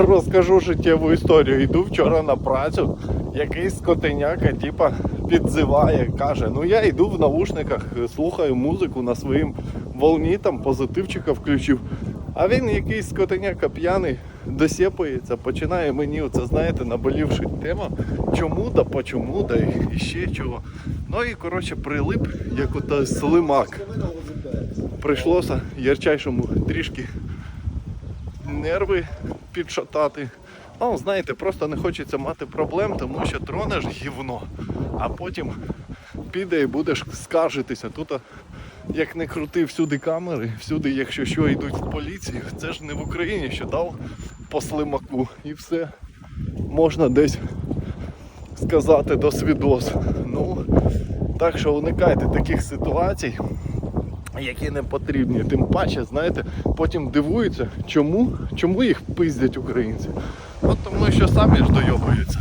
Розкажу життєву історію. Йду вчора на працю, якийсь скотиняка, типа, підзиває, каже: ну я йду в наушниках, слухаю музику на своїм волні, там позитивчика включив. А він якийсь скотиняка п'яний, досєпується, починає мені, оце знаєте, наболівши тема, чому да почому, да і ще чого. Ну і коротше прилип, як ото слимак. Прийшлося ярчайшому трішки нерви підшатати. Ну, знаєте, просто не хочеться мати проблем, тому що тронеш гівно, а потім піде і будеш скаржитися. Тут, як не крути, всюди камери, всюди, якщо що, йдуть в поліцію. Це ж не в Україні, що дав по слимаку і все можна десь сказати до свідос. Ну, так що уникайте таких ситуацій які не потрібні. Тим паче, знаєте, потім дивуються, чому, чому їх пиздять українці. От тому що самі ж дойобуються.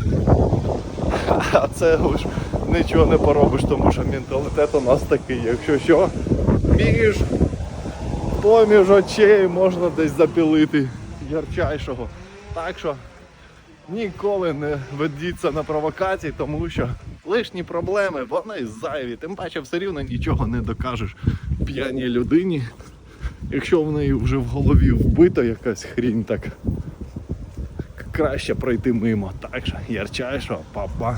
А це ж нічого не поробиш, тому що менталітет у нас такий. Якщо що, між поміж очей можна десь запілити ярчайшого. Так що ніколи не ведіться на провокації, тому що лишні проблеми, вони зайві. Тим паче все рівно нічого не докажеш п'яній людині. Якщо в неї вже в голові вбита якась хрінь, так краще пройти мимо. Так що ярчайшого, папа.